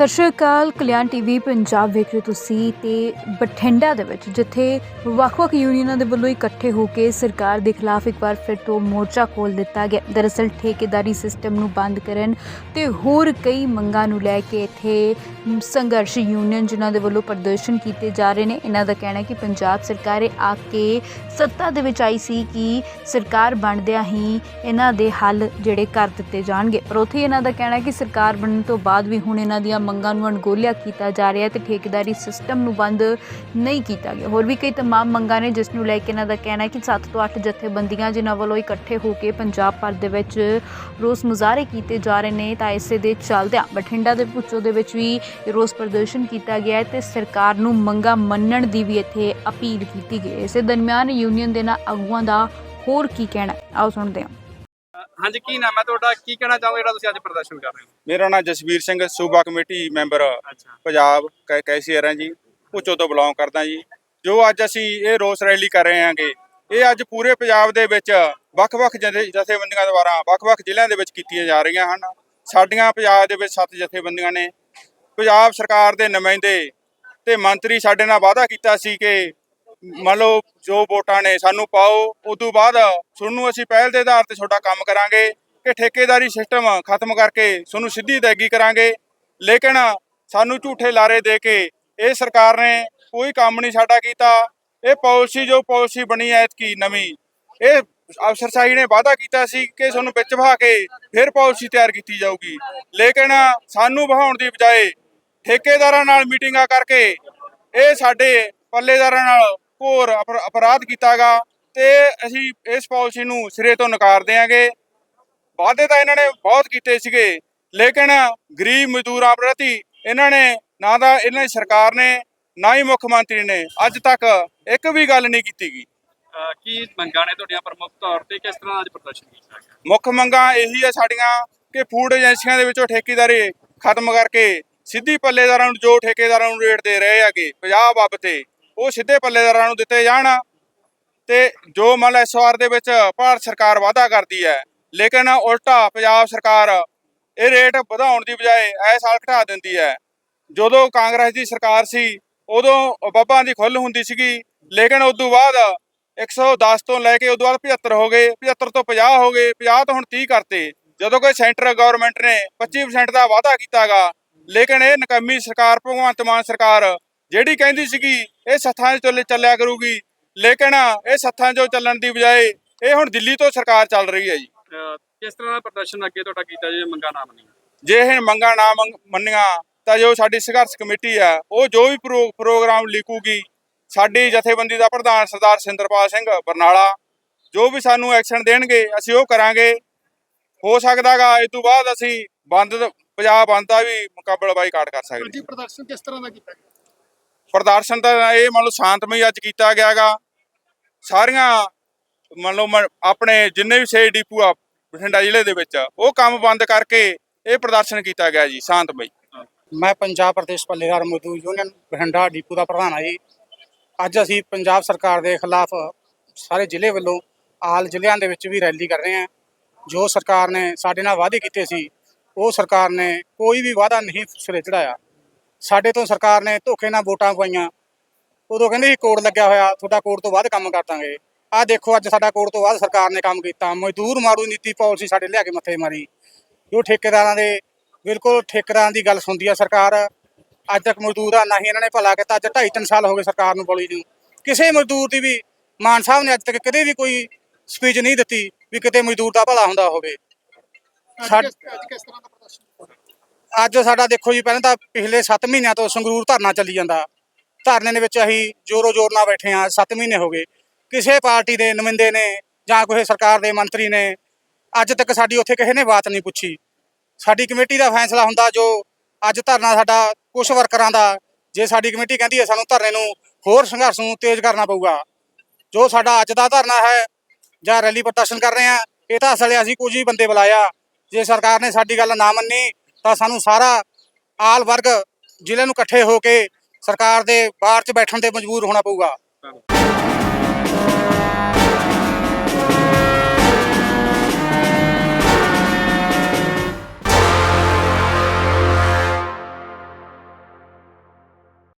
ਸਤਿ ਸ਼੍ਰੀ ਅਕਾਲ, ਕਲਿਆਣ ਟੀਵੀ ਪੰਜਾਬ ਵੇਖ ਰਹੇ ਹੋ ਤੁਸੀਂ ਤੇ ਬਠਿੰਡਾ ਦੇ ਵਿੱਚ, ਜਿੱਥੇ ਵੱਖ-ਵੱਖ ਯੂਨੀਅਨਾਂ ਦੇ ਵੱਲੋਂ ਇਕੱਠੇ ਹੋ ਕੇ ਸਰਕਾਰ ਦੇ ਖਿਲਾਫ ਇੱਕ ਵਾਰ ਫਿਰ ਤੋਂ ਮੋਰਚਾ ਖੋਲ ਦਿੱਤਾ ਗਿਆ। ਦਰਅਸਲ ਠੇਕੇਦਾਰੀ ਸਿਸਟਮ ਨੂੰ ਬੰਦ ਕਰਨ ਤੇ ਹੋਰ ਕਈ ਮੰਗਾਂ ਨੂੰ ਲੈ ਕੇ ਇੱਥੇ ਸੰਘਰਸ਼ ਯੂਨੀਅਨ ਜਿਨ੍ਹਾਂ ਦੇ ਵੱਲੋਂ ਪ੍ਰਦਰਸ਼ਨ ਕੀਤੇ ਜਾ ਰਹੇ ਨੇ, ਇਹਨਾਂ ਦਾ ਕਹਿਣਾ ਕਿ ਪੰਜਾਬ ਸਰਕਾਰ ਇਹ ਆ ਕੇ ਸੱਤਾ ਦੇ ਵਿੱਚ ਆਈ ਸੀ ਕਿ ਸਰਕਾਰ ਬਣਦਿਆਂ ਹੀ ਇਹਨਾਂ ਦੇ ਹੱਲ ਜਿਹੜੇ ਕਰ ਦਿੱਤੇ ਜਾਣਗੇ। ਪਰ ਉੱਥੇ ਇਹਨਾਂ ਦਾ ਕਹਿਣਾ ਕਿ ਸਰਕਾਰ ਬਣਨ ਤੋਂ ਬਾਅਦ ਵੀ ਹੁਣ ਇਹਨਾਂ ਦੀਆਂ ਮੰਗਾਂ ਨੂੰ ਅਣਗੋਲਿਆ ਕੀਤਾ ਜਾ ਰਿਹਾ ਹੈ ਤੇ ਠੇਕੇਦਾਰੀ ਸਿਸਟਮ ਨੂੰ ਬੰਦ ਨਹੀਂ ਕੀਤਾ ਗਿਆ। ਹੋਰ ਵੀ ਕਈ ਤਮਾਮ ਮੰਗਾਂ ਨੇ ਜਿਸ ਨੂੰ ਲੈ ਕੇ ਇਹਨਾਂ ਦਾ ਕਹਿਣਾ ਹੈ ਕਿ 7 ਤੋਂ 8 ਜਥੇਬੰਦੀਆਂ ਜਿਨ੍ਹਾਂ ਵੱਲੋਂ ਇਕੱਠੇ ਹੋ ਕੇ ਪੰਜਾਬ ਭਰ ਦੇ ਵਿੱਚ ਰੋਸ ਮੁਜ਼ਾਹਰੇ ਕੀਤੇ ਜਾ ਰਹੇ ਨੇ ਤਾਂ ਇਸੇ ਦੇ ਚੱਲਦਿਆਂ ਬਠਿੰਡਾ ਦੇ ਪੁੱਚੋ ਦੇ ਵਿੱਚ ਵੀ ਰੋਸ ਪ੍ਰਦਰਸ਼ਨ ਕੀਤਾ ਗਿਆ ਹੈ ਤੇ ਸਰਕਾਰ ਨੂੰ ਮੰਗਾਂ ਮੰਨਣ ਦੀ ਵੀ ਇੱਥੇ ਅਪੀਲ ਕੀਤੀ ਗਈ ਹੈ। ਇਸੇ ਦਰਮਿਆਨ ਯੂਨੀਅਨ ਦੇ ਨਾਲ ਆਗੂਆਂ ਦਾ ਹੋਰ ਕੀ ਕਹਿਣਾ ਆਓ ਸੁਣਦੇ ਹਾਂ। ਹਾਂਜੀ ਕੀ ਨਾਮ ਹੈ ਤੁਹਾਡਾ? ਕੀ ਕਹਿਣਾ ਚਾਹੋਗੇ ਜਿਹੜਾ ਤੁਸੀਂ ਅੱਜ ਪ੍ਰਦਰਸ਼ਨ ਕਰ ਰਹੇ ਹੋ? ਮੇਰਾ ਨਾਮ ਜਸਵੀਰ ਸਿੰਘ ਸੂਬਾ ਕਮੇਟੀ ਮੈਂਬਰ ਅੱਛਾ। ਪੰਜਾਬ ਕੈ- ਕੈਸ਼ੀਅਰ ਹਾਂ ਜੀ ਪੁੱਚੋ ਤੋਂ ਬਿਲੋਂਗ ਕਰਦਾ ਜੀ। ਜੋ ਅੱਜ ਅਸੀਂ ਇਹ ਰੋਸ ਰੈਲੀ ਕਰ ਰਹੇ ਹਾਂਗੇ ਇਹ ਅੱਜ ਪੂਰੇ ਪੰਜਾਬ ਦੇ ਵਿੱਚ ਵੱਖ-ਵੱਖ ਜਥੇ- ਜਥੇਬੰਦੀਆਂ ਦੁਆਰਾ ਵੱਖ-ਵੱਖ ਜ਼ਿਲ੍ਹਿਆਂ ਦੇ ਵਿੱਚ ਕੀਤੀਆਂ ਜਾ ਰਹੀਆਂ ਹਨ। ਸਾਡੀਆਂ ਪੰਜਾਬ ਦੇ ਵਿੱਚ ਸੱਤ ਜਥੇਬੰਦੀਆਂ ਨੇ। ਪੰਜਾਬ ਸਰਕਾਰ ਦੇ ਨੁਮਾਇੰਦੇ ਤੇ ਮੰਤਰੀ ਸਾਡੇ ਨਾਲ ਵਾਅਦਾ ਕੀਤਾ ਸੀ ਕਿ ਮੰਨ ਲਓ ਜੋ ਵੋਟਾਂ ਨੇ ਸਾਨੂੰ ਪਾਓ, ਉਦੋਂ ਬਾਅਦ ਤੁਹਾਨੂੰ ਅਸੀਂ ਪਹਿਲ ਦੇ ਆਧਾਰ ਤੇ ਤੁਹਾਡਾ ਕੰਮ ਕਰਾਂਗੇ ਕਿ ਠੇਕੇਦਾਰੀ ਸਿਸਟਮ ਖਤਮ ਕਰਕੇ ਤੁਹਾਨੂੰ ਸਿੱਧੀ ਅਦਾਇਗੀ ਕਰਾਂਗੇ। ਲੇਕਿਨ ਸਾਨੂੰ ਝੂਠੇ ਲਾਰੇ ਦੇ ਕੇ ਇਹ ਸਰਕਾਰ ਨੇ ਕੋਈ ਕੰਮ ਨਹੀਂ ਸਾਡਾ ਕੀਤਾ। ਇਹ ਪਾਲਿਸੀ ਜੋ ਪਾਲਿਸੀ ਬਣੀ ਹੈ ਐਤਕੀ ਨਵੀਂ, ਇਹ ਅਫਸਰਸ਼ਾਹੀ ਨੇ ਵਾਅਦਾ ਕੀਤਾ ਸੀ ਕਿ ਤੁਹਾਨੂੰ ਵਿੱਚ ਬਹਾ ਕੇ ਫਿਰ ਪਾਲਿਸੀ ਤਿਆਰ ਕੀਤੀ ਜਾਊਗੀ। ਲੇਕਿਨ ਸਾਨੂੰ ਬਹਾਉਣ ਦੀ ਬਜਾਏ ਠੇਕੇਦਾਰਾਂ ਨਾਲ ਮੀਟਿੰਗਾਂ ਕਰਕੇ ਇਹ ਸਾਡੇ ਪੱਲੇਦਾਰਾਂ ਨਾਲ ਘੋਰ ਅਪਰ- ਅਪਰਾਧ ਕੀਤਾਗਾ ਤੇ ਅਸੀਂ ਇਸ ਪਾਲਿਸੀ ਨੂੰ ਸਿਰੇ ਤੋਂ ਨਕਾਰ ਦਿਆਂਗੇ। ਵਾਅਦੇ ਤਾਂ ਇਹਨਾਂ ਨੇ ਬਹੁਤ ਕੀਤੇ ਸੀਗੇ ਲੇਕਿਨ ਗਰੀਬ ਮਜ਼ਦੂਰਾਂ ਪ੍ਰਤੀ ਇਹਨਾਂ ਨੇ ਨਾ ਤਾਂ ਇਹਨਾਂ ਦੀ ਸਰਕਾਰ ਨੇ ਨਾ ਹੀ ਮੁੱਖ ਮੰਤਰੀ ਨੇ ਅੱਜ ਤੱਕ ਇੱਕ ਵੀ ਗੱਲ ਨਹੀਂ ਕੀਤੀ ਗਈ ਕੀ ਮੰਗਾਂ ਨੇ ਤੁਹਾਡੀਆਂ ਪ੍ਰਮੁੱਖ ਤੌਰ ਤੇ ਕਿਸ ਤਰ੍ਹਾਂ ਅੱਜ ਪ੍ਰਦਰਸ਼ਨ ਕੀਤਾ ਗਿਆ? ਮੁੱਖ ਮੰਗਾਂ ਇਹੀ ਹੈ ਸਾਡੀਆਂ ਕਿ ਫੂਡ ਏਜੰਸੀਆਂ ਦੇ ਵਿੱਚੋਂ ਠੇਕੇਦਾਰੀ ਖਤਮ ਕਰਕੇ ਸਿੱਧੀ ਪੱਲੇਦਾਰਾਂ ਨੂੰ ਜੋ ਠੇਕੇਦਾਰਾਂ ਨੂੰ ਰੇਟ ਦੇ ਰਹੇ ਹੈਗੇ 50 ਬੱਬ ਤੇ ਉਹ ਸਿੱਧੇ ਪੱਲੇਦਾਰਾਂ ਨੂੰ ਦਿੱਤੇ ਜਾਣ ਤੇ ਜੋ ਮੰਨ ਲਓ ਇਸ ਵਾਰ ਦੇ ਵਿੱਚ ਭਾਰਤ ਸਰਕਾਰ ਵਾਅਦਾ ਕਰਦੀ ਹੈ, ਲੇਕਿਨ ਉਲਟਾ ਪੰਜਾਬ ਸਰਕਾਰ ਇਹ ਰੇਟ ਵਧਾਉਣ ਦੀ ਬਜਾਏ ਇਹ ਸਾਲ ਘਟਾ ਦਿੰਦੀ ਹੈ। ਜਦੋਂ ਕਾਂਗਰਸ ਦੀ ਸਰਕਾਰ ਸੀ, ਉਦੋਂ ਬੱਬਾਂ ਦੀ ਖੁੱਲ ਹੁੰਦੀ ਸੀਗੀ, ਲੇਕਿਨ ਉਸ ਤੋਂ ਬਾਅਦ 110 ਤੋਂ ਲੈ ਕੇ ਉਦੋਂ ਬਾਅਦ 75 ਹੋ ਗਏ 75 ਤੋਂ 50 ਹੋ ਗਏ 50 ਤੋਂ ਹੁਣ 30 ਕਰਤੇ। ਜਦੋਂ ਕਿ ਸੈਂਟਰ ਗਵਰਨਮੈਂਟ ਨੇ 25% ਦਾ ਵਾਅਦਾ ਕੀਤਾਗਾ, ਲੇਕਿਨ ਇਹ ਨਕਮੀ ਸਰਕਾਰ, ਭਗਵੰਤ ਮਾਨ ਸਰਕਾਰ ਜਿਹੜੀ ਕਹਿੰਦੀ ਸੀਗੀ ਇਹ ਸੱਥਾਂ 'ਚ ਚੱਲੇ ਚੱਲਿਆ ਕਰੂਗੀ। ਲੇਕਿਨ ਇਹ ਸੱਥਾਂ 'ਚੋਂ ਚੱਲਣ ਦੀ ਬਜਾਏ ਇਹ ਹੁਣ ਦਿੱਲੀ ਤੋਂ ਸਰਕਾਰ ਚੱਲ ਰਹੀ ਹੈ ਜੀ। ਕਿਸ ਤਰ੍ਹਾਂ ਦਾ ਪ੍ਰਦਰਸ਼ਨ ਅੱਗੇ ਤੁਹਾਡਾ ਕੀਤਾ ਜੇ ਮੰਗਾਂ ਨਾ ਮੰਨੀਆਂ? ਜੇ ਇਹ ਮੰਗਾਂ ਨਾ ਮੰਨੀਆਂ ਤਾਂ ਜੋ ਸਾਡੀ ਸੰਘਰਸ਼ ਕਮੇਟੀ ਆ ਉਹ ਜੋ ਵੀ ਪ੍ਰੋ- ਪ੍ਰੋਗਰਾਮ ਲਿਖੂਗੀ ਸਾਡੀ ਜਥੇਬੰਦੀ ਦਾ ਪ੍ਰਧਾਨ ਸਰਦਾਰ ਸਿੰਦਰਪਾਲ ਸਿੰਘ ਬਰਨਾਲਾ ਜੋ ਵੀ ਸਾਨੂੰ ਐਕਸ਼ਨ ਦੇਣਗੇ ਅਸੀਂ ਉਹ ਕਰਾਂਗੇ। ਹੋ ਸਕਦਾਗਾ ਇਸ ਤੋਂ ਬਾਅਦ ਅਸੀਂ ਬੰਦ ਪੰਜਾਬ ਬੰਦ ਦਾ ਵੀ ਮੁਕਾਬਲਾ ਬਾਈਕਾਟ ਕਰ ਸਕਦੇ ਜੀ ਪ੍ਰਦਰਸ਼ਨ ਕਿਸ ਤਰ੍ਹਾਂ ਦਾ ਕੀਤਾ ਗਿਆ? ਪ੍ਰਦਰਸ਼ਨ ਤਾਂ ਇਹ ਮੰਨ ਲਓ ਸ਼ਾਂਤਮਈ ਅੱਜ ਕੀਤਾ ਗਿਆਗਾ। ਸਾਰੀਆਂ ਮੰਨ ਲਓ ਮ- ਆਪਣੇ ਜਿੰਨੇ ਵੀ ਸੇ ਡੀਪੂ ਆ, ਬਠਿੰਡਾ ਜ਼ਿਲ੍ਹੇ ਦੇ ਵਿੱਚ, ਉਹ ਕੰਮ ਬੰਦ ਕਰਕੇ ਇਹ ਪ੍ਰਦਰਸ਼ਨ ਕੀਤਾ ਗਿਆ ਜੀ, ਸ਼ਾਂਤਮਈ। ਮੈਂ ਪੰਜਾਬ ਪ੍ਰਦੇਸ਼ ਪੱਲੇਦਾਰ ਮਜ਼ਦੂਰ ਯੂਨੀਅਨ, ਬਠਿੰਡਾ ਡੀਪੂ ਦਾ ਪ੍ਰਧਾਨ ਹਾਂ ਜੀ। ਅੱਜ ਅਸੀਂ ਪੰਜਾਬ ਸਰਕਾਰ ਦੇ ਖਿਲਾਫ ਸਾਰੇ ਜ਼ਿਲ੍ਹੇ ਵੱਲੋਂ, ਆਲ ਜ਼ਿਲ੍ਹਿਆਂ ਦੇ ਵਿੱਚ ਵੀ ਰੈਲੀ ਕਰ ਰਹੇ ਹਾਂ। ਜੋ ਸਰਕਾਰ ਨੇ ਸਾਡੇ ਨਾਲ ਵਾਅਦੇ ਕੀਤੇ ਸੀ, ਉਹ ਸਰਕਾਰ ਨੇ ਕੋਈ ਵੀ ਵਾਅਦਾ ਨਹੀਂ ਸਿਰੇ ਚੜਾਇਆ ਸਾਡੇ ਤੋਂ ਸਰਕਾਰ ਨੇ ਧੋਖੇ ਨਾਲ ਵੋਟਾਂ ਪਵਾਈਆਂ। ਉਦੋਂ ਕਹਿੰਦੇ ਸੀ ਕੋਡ ਲੱਗਿਆ ਹੋਇਆ ਤੁਹਾਡਾ ਕੋਡ ਤੋਂ ਬਾਅਦ ਕੰਮ ਕਰ ਦਾਂਗੇ। ਆਹ ਦੇਖੋ ਅੱਜ ਸਾਡਾ ਕੋਡ ਤੋਂ ਬਾਅਦ ਸਰਕਾਰ ਨੇ ਕੰਮ ਕੀਤਾ। ਮਜ਼ਦੂਰ ਮਾਰੂ ਨੀਤੀ ਪਾਲਿਸੀ ਸਾਡੇ ਲਿਆ ਕੇ ਮੱਥੇ ਮਾਰੀ। ਜੋ ਠੇਕੇਦਾਰਾਂ ਦੇ ਬਿਲਕੁਲ ਠੇਕੇਦਾਰਾਂ ਦੀ ਗੱਲ ਸੁਣਦੀ ਆ ਸਰਕਾਰ। ਅੱਜ ਤੱਕ ਮਜ਼ਦੂਰਾਂ ਨਾ ਹੀ ਇਹਨਾਂ ਨੇ ਭਲਾ ਕੀਤਾ। ਅੱਜ 2.5 3 ਸਾਲ ਹੋ ਗਏ ਸਰਕਾਰ ਨੂੰ ਬੋਲੀ ਨੂੰ। ਕਿਸੇ ਮਜ਼ਦੂਰ ਦੀ ਵੀ ਮਾਨ ਸਾਹਿਬ ਨੇ ਅੱਜ ਤੱਕ ਕਦੇ ਵੀ ਕੋਈ ਸਪੀਚ ਨਹੀਂ ਦਿੱਤੀ ਵੀ ਕਿਤੇ ਮਜ਼ਦੂਰ ਦਾ ਭਲਾ ਹੁੰਦਾ ਹੋਵੇ। ਅੱਜ ਕਿਸ ਤਰ੍ਹਾਂ ਦਾ ਅੱਜ ਸਾਡਾ ਦੇਖੋ ਜੀ, ਪਹਿਲਾਂ ਤਾਂ ਪਿਛਲੇ 7 ਮਹੀਨਿਆਂ ਤੋਂ ਸੰਗਰੂਰ ਧਰਨਾ ਚੱਲੀ ਜਾਂਦਾ। ਧਰਨੇ ਦੇ ਵਿੱਚ ਅਸੀਂ ਜੋਰੋ ਜੋਰ ਨਾਲ ਬੈਠੇ ਆ 7 ਮਹੀਨੇ ਹੋ ਗਏ। ਕਿਸੇ ਪਾਰਟੀ ਦੇ ਨੁਮਾਇੰਦੇ ਨੇ ਜਾਂ ਕੋਈ ਸਰਕਾਰ ਦੇ ਮੰਤਰੀ ਨੇ ਅੱਜ ਤੱਕ ਸਾਡੀ ਉੱਥੇ ਕਿਸੇ ਨੇ ਬਾਤ ਨਹੀਂ ਪੁੱਛੀ। ਸਾਡੀ ਕਮੇਟੀ ਦਾ ਫੈਸਲਾ ਹੁੰਦਾ ਜੋ ਅੱਜ ਧਰਨਾ ਸਾਡਾ ਕੁਝ ਵਰਕਰਾਂ ਦਾ, ਜੇ ਸਾਡੀ ਕਮੇਟੀ ਕਹਿੰਦੀ ਹੈ ਸਾਨੂੰ ਧਰਨੇ ਨੂੰ ਹੋਰ ਸੰਘਰਸ਼ ਨੂੰ ਤੇਜ਼ ਕਰਨਾ ਪਊਗਾ। ਜੋ ਸਾਡਾ ਅੱਜ ਦਾ ਧਰਨਾ ਹੈ, ਜਾਂ ਰੈਲੀ ਪ੍ਰਦਰਸ਼ਨ ਕਰ ਰਹੇ ਆ ਇਹ ਤਾਂ ਅਸਲ ਅਸੀਂ ਕੁਝ ਹੀ ਬੰਦੇ ਬੁਲਾਇਆ। ਜੇ ਸਰਕਾਰ ਨੇ ਸਾਡੀ ਗੱਲ ਨਾ ਮੰਨੀ ਤਾਂ ਸਾਨੂੰ ਸਾਰਾ ਆਲ ਵਰਗ ਜ਼ਿਲ੍ਹੇ ਨੂੰ ਇਕੱਠੇ ਹੋ ਕੇ ਸਰਕਾਰ ਦੇ ਬਾਹਰ 'ਚ ਬੈਠਣ ਤੇ ਮਜਬੂਰ ਹੋਣਾ ਪਊਗਾ।